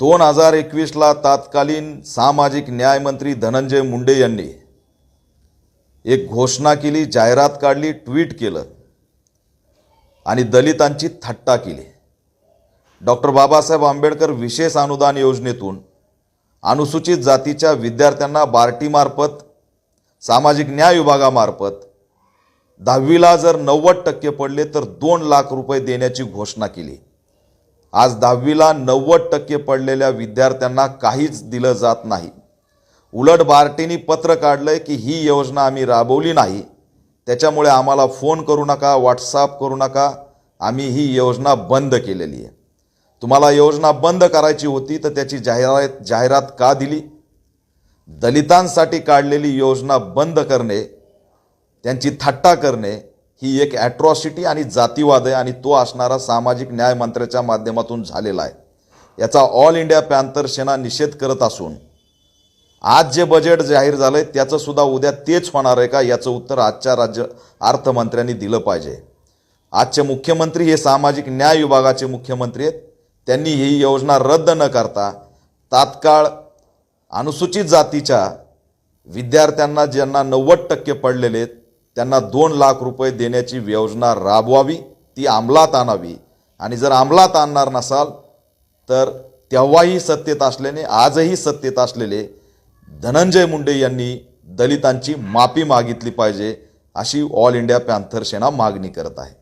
दोन हजार एकवीसला तत्कालीन सामाजिक न्यायमंत्री धनंजय मुंडे यांनी एक घोषणा केली जाहिरात काढली ट्विट केलं आणि दलितांची थट्टा केली. डॉक्टर बाबासाहेब आंबेडकर विशेष अनुदान योजनेतून अनुसूचित जातीच्या विद्यार्थ्यांना बार्टीमार्फत सामाजिक न्याय विभागामार्फत दहावीला जर नव्वद टक्के पडले तर दोन लाख रुपये देण्याची घोषणा केली. आज दहावीला नव्वद टक्के पडलेल्या विद्यार्थ्यांना काहीच दिलं जात नाही. उलट बार्टीनी पत्र काढलंय की ही योजना आम्ही राबवली नाही. त्याच्यामुळे आम्हाला फोन करू नका व्हॉट्सअप करू नका. आम्ही ही योजना बंद केलेली आहे. तुम्हाला योजना बंद करायची होती तर त्याची जाहिरात जाहिरात का दिली? दलितांसाठी काढलेली योजना बंद करणे त्यांची थट्टा करणे ही एक ॲट्रॉसिटी आणि जातीवाद आहे आणि तो असणारा सामाजिक न्याय मंत्र्याच्या माध्यमातून झालेला आहे. याचा ऑल इंडिया पॅन्थर सेना निषेध करत असून आज जे बजेट जाहीर झालंय आहे त्याचंसुद्धा उद्या तेच होणार आहे का याचं उत्तर आजच्या राज्य अर्थमंत्र्यांनी दिलं पाहिजे. आजचे मुख्यमंत्री हे सामाजिक न्याय विभागाचे मुख्यमंत्री आहेत. त्यांनी ही योजना रद्द न करता तात्काळ अनुसूचित जातीच्या विद्यार्थ्यांना ज्यांना नव्वद टक्के पडलेले आहेत त्यांना दोन लाख रुपये देण्याची योजना राबवावी ती अंमलात आणावी. आणि जर अंमलात आणणार नसाल तर तेव्हाही सत्तेत असल्याने आजही सत्तेत असलेले धनंजय मुंडे यांनी दलितांची माफी मागितली पाहिजे अशी ऑल इंडिया पॅन्थर सेना मागणी करत आहे.